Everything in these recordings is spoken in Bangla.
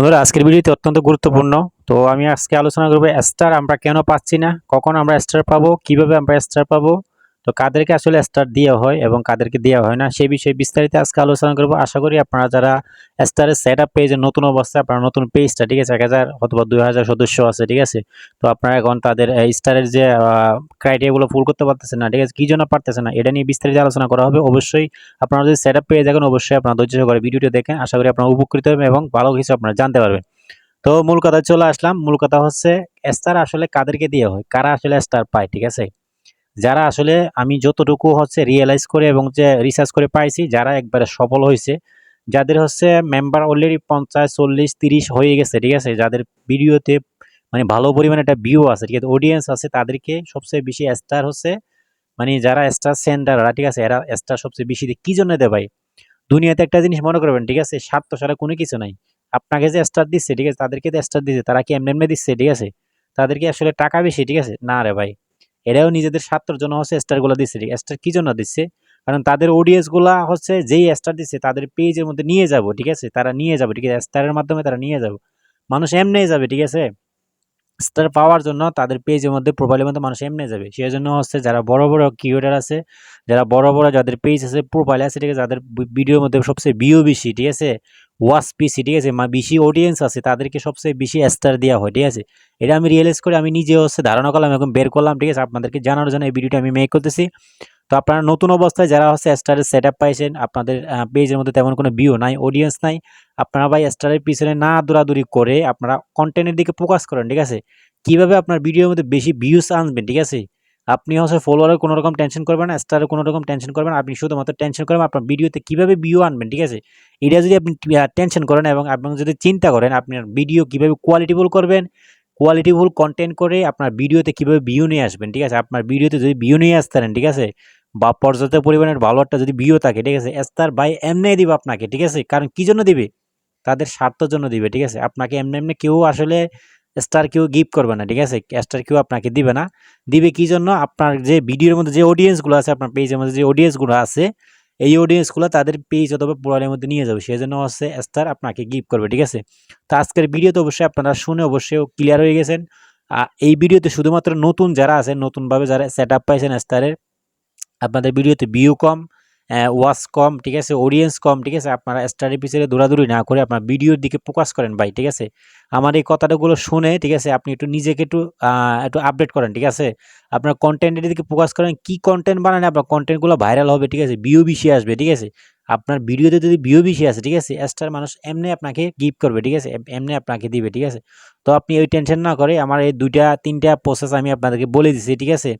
বন্ধুরা, আজকের ভিডিওতে অত্যন্ত গুরুত্বপূর্ণ। তো আমি আজকে আলোচনা করব স্টার আমরা কেন পাচ্ছি না? কখন আমরা স্টার পাবো? কীভাবে আমরা স্টার পাবো? তো কাদেরকে আসলে স্টার দেওয়া হয় এবং কাদেরকে দেওয়া হয় না সেই বিষয়ে বিস্তারিত আজকে আলোচনা করব। আশা করি আপনারা যারা স্টারের সেট আপ পেজের নতুন অবস্থায়, আপনারা নতুন পেজটা ঠিক আছে? এক হাজার অথবা দুই হাজার সদস্য আছে, ঠিক আছে? তো আপনারা এখন তাদের স্টারের যে ক্রাইটেরিয়াগুলো ফুল করতে পারতেছেন না, ঠিক আছে? কী জন্য পারতেছে না? এটা নিয়ে বিস্তারিত আলোচনা করা হবে। অবশ্যই আপনারা যদি সেট আপ পেয়ে থাকেন, অবশ্যই আপনারা ধৈর্য সহকারে ভিডিওটি দেখেন। আশা করি আপনারা উপকৃত হবেন এবং ভালো কিছু আপনারা জানতে পারবেন। তো মূল কথা চলে আসলাম। মূল কথা হচ্ছে স্টার আসলে কাদেরকে দিয়ে হয়? কারা আসলে স্টার পায়, ঠিক আছে? যারা আসলে আমি যতটুকু হচ্ছে রিয়েলাইজ করে এবং যে রিসার্চ করে পাইছি, যারা একবারে সফল হয়েছে যাদের হচ্ছে মেম্বার অলরেডি পঞ্চাশ, চল্লিশ, তিরিশ হয়ে গেছে, ঠিক আছে? যাদের ভিডিওতে মানে ভালো পরিমাণে একটা ভিউ আছে, ঠিক আছে? অডিয়েন্স আছে, তাদেরকে সবচেয়ে বেশি স্টার হচ্ছে মানে যারা স্টার সেন্টাররা ঠিক আছে? এরা স্টার সবচেয়ে বেশি কী জন্য দেয় ভাই? দুনিয়াতে একটা জিনিস মনে করবেন, ঠিক আছে? স্বার্থ ছাড়া কোনো কিছু নাই। আপনাকে যে স্টার দিচ্ছে, ঠিক আছে? তাদেরকে যে স্টার দিচ্ছে, তারা কি এমনি এমনি দিচ্ছে, ঠিক আছে? তাদেরকে আসলে টাকা বেশি, ঠিক আছে? না রে ভাই। এরাও নিজেদের স্বার্থের জন্য হচ্ছে স্টারগুলো দিচ্ছে স্টার কী জন্য দিচ্ছে কারণ তাদের অডিয়েন্সগুলা হচ্ছে যেই স্টার দিচ্ছে তাদের পেজের মধ্যে নিয়ে যাব, ঠিক আছে? তারা নিয়ে যাবে, ঠিক আছে? স্টারের মাধ্যমে তারা নিয়ে যাব। মানুষ এমনিই যাবে, ঠিক আছে? স্টার পাওয়ার জন্য তাদের পেজের মধ্যে প্রোফাইলের মধ্যে মানুষ এমনি যাবে। সেই জন্য হচ্ছে যারা বড় বড় ক্রিয়েটার আছে, যারা বড় বড় যাদের পেজ আছে প্রোফাইল আছে, ঠিক আছে যাদের ভিডিওর মধ্যে সবচেয়ে ভিউ বেশি ঠিক আছে? ওয়াচ পিসি ঠিক আছে? বেশি অডিয়েন্স আছে, তাদেরকে সবচেয়ে বেশি স্টার দেওয়া হয়, ঠিক আছে? এটা আমি রিয়েলাইজ করে আমি নিজে হচ্ছে ধারণা করলাম, এখন বের করলাম, ঠিক আছে? আপনাদেরকে জানানোর জন্য এই ভিডিওটা আমি মেক করতেছি। তো আপনারা নতুন অবস্থায় যারা হচ্ছে স্টারের সেট আপ পাইছেন, আপনাদের পেজের মধ্যে তেমন কোনো ভিউ নাই অডিয়েন্স নাই, আপনারা ভাই স্টারের পিছনে না দৌড়াদৌড়ি করে আপনারা কন্টেন্টের দিকে ফোকাস করেন, ঠিক আছে? কীভাবে আপনার ভিডিওর মধ্যে বেশি ভিউস আনবেন, ঠিক আছে? আপনি হচ্ছে ফলোয়ারের কোনো রকম টেনশন করবেন না স্টারের কোনো রকম টেনশন করবেন আপনি শুধুমাত্র টেনশন করবেন আপনার ভিডিওতে কীভাবে ভিউ আনবেন, ঠিক আছে? এটা যদি আপনি টেনশন করেন এবং আপনি যদি চিন্তা করেন আপনার ভিডিও কীভাবে কোয়ালিটিফুল করবেন কোয়ালিটিফুল কন্টেন্ট করে আপনার ভিডিওতে কীভাবে ভিউ নিয়ে আসবেন, ঠিক আছে? আপনার ভিডিওতে যদি ভিউ নিয়ে আসতেন ঠিক আছে? বা পর্যাপ্ত পরিমাণের ভালো একটা যদি ভিউ থাকে, ঠিক আছে স্টার বাই এমনি দিবে আপনাকে, ঠিক আছে, কারণ কী জন্য দিবে? তাদের স্বার্থের জন্য দিবে, ঠিক আছে, আপনাকে এমনি এমনি কেউ আসলে স্টার কেউ গিফট করবে না, ঠিক আছে স্টার কেউ আপনাকে দিবে না। দিবে কী জন্য? আপনার যে ভিডিওর মধ্যে যে অডিয়েন্সগুলো আছে, আপনার পেজের মধ্যে যে অডিয়েন্সগুলো আছে, এই অডিয়েন্সগুলো তাদের পেজ অথবা পোড়ালের মধ্যে নিয়ে যাবে সেই জন্য হচ্ছে স্টার আপনাকে গিফট করবে, ঠিক আছে। তো আজকের ভিডিওতে অবশ্যই আপনারা শুনে অবশ্যই ক্লিয়ার হয়ে গেছেন। এই ভিডিওতে শুধুমাত্র নতুন যারা আছেন, নতুনভাবে যারা সেট আপ পাইছেন স্টারের আপনাদের ভিডিওতে ভিউ কম ওয়াচ কম, ঠিক আছে? অডিয়েন্স কম, ঠিক আছে? আপনারা স্টাডি পিছনে দৌড়াদৌড়ি না করে আপনার ভিডিওর দিকে ফোকাস করেন ভাই, ঠিক আছে? আমার এই কথাটাগুলো শুনে, ঠিক আছে? আপনি একটু নিজেকে একটু একটু আপডেট করেন, ঠিক আছে? আপনার কন্টেন্টের দিকে ফোকাস করেন, কি কন্টেন্ট বানান আপনার কন্টেন্টগুলো ভাইরাল হবে, ঠিক আছে? ভিউ বেশি আসবে, ঠিক আছে? আপনার ভিডিওতে যদি ভিউ বেশি আছে, ঠিক আছে? স্টার মানুষ এমনি আপনাকে গিফট করবে, ঠিক আছে? এমনি আপনাকে দিবে, ঠিক আছে? তো আপনি ওই টেনশন না করে আমার এই দুইটা, তিনটা প্রসেস আমি আপনাদেরকে বলে দিছি, ঠিক আছে?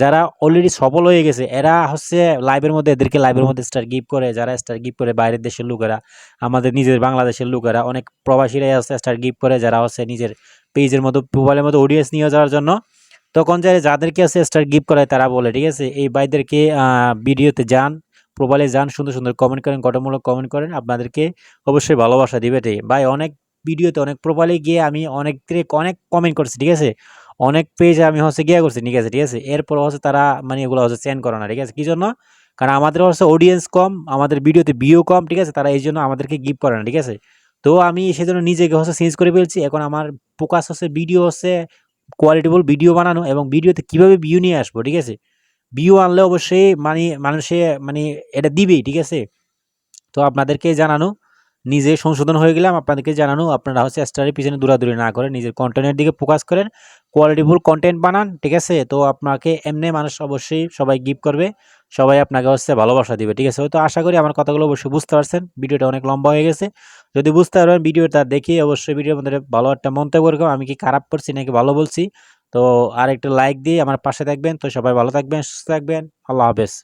যারা অলরেডি সফল হয়ে গেছে, এরা হচ্ছে লাইভের মধ্যে এদেরকে লাইভের মধ্যে স্টার গিফট করে, যারা স্টার গিফট করে বাইরের দেশের লোকেরা, আমাদের নিজের বাংলাদেশের লোকেরা, অনেক প্রবাসীরাই হচ্ছে স্টার গিফট করে, যারা হচ্ছে নিজের পেজের মতো মোবাইলের মতো অডিয়েন্স নিয়ে যাওয়ার জন্য। তখন যারা, যাদেরকে হচ্ছে স্টার গিফট করায় তারা বলে, ঠিক আছে? এই বাইদেরকে ভিডিওতে যান প্রোফাইলে যান, সুন্দর সুন্দর কমেন্ট করেন, গঠনমূলক কমেন্ট করেন, আপনাদেরকে অবশ্যই ভালোবাসা দিবে ভাই, অনেক ভিডিওতে, অনেক প্রোফাইলে গিয়ে আমি অনেক অনেক কমেন্ট করছি, ঠিক আছে? অনেক পেজে আমি হচ্ছে গিয়ে করছি, ঠিক আছে? ঠিক আছে? এরপর হচ্ছে তারা মানে এগুলো হচ্ছে সেন্ড করে না, ঠিক আছে? কী জন্য? কারণ আমাদের হচ্ছে অডিয়েন্স কম, আমাদের ভিডিওতে ভিউ কম, ঠিক আছে? তারা এই জন্য আমাদেরকে গিফট করে না, ঠিক আছে? তো আমি সেজন্য নিজেকে হচ্ছে চেঞ্জ করে ফেলছি। এখন আমার ফোকাস হচ্ছে ভিডিও হচ্ছে কোয়ালিটিফুল ভিডিও বানানো এবং ভিডিওতে কীভাবে ভিউ নিয়ে আসব, ঠিক আছে? ভিউ আনলে অবশ্যই মানে মানুষে মানে এটা দিবেই, ঠিক আছে? তো আপনাদেরকে জানানো, নিজে সংশোধন হয়ে গেলাম, আপনাদেরকে জানানো, আপনারা হচ্ছে স্টারের পিছনে দূরাদূরি না করে নিজের কন্টেন্টের দিকে ফোকাস করেন কোয়ালিটিফুল কন্টেন্ট বানান, ঠিক আছে? তো আপনাকে এমনি মানুষ অবশ্যই সবাই গিফট করবে, সবাই আপনাকে হচ্ছে ভালোবাসা দিবে, ঠিক আছে? তো আশা করি আমার কথাগুলো অবশ্যই বুঝতে পারছেন, ভিডিওটা অনেক লম্বা হয়ে গেছে। যদি বুঝতে পারবেন ভিডিওটা দেখে অবশ্যই ভিডিওর মধ্যে ভালো একটা মন্তব্য করব আমি কি খারাপ করছি নাকি ভালো বলছি তো আর একটু লাইক দিয়ে আমার পাশে থাকবেন। তো সবাই ভালো থাকবেন, সুস্থ থাকবেন। আল্লাহ হাফেজ।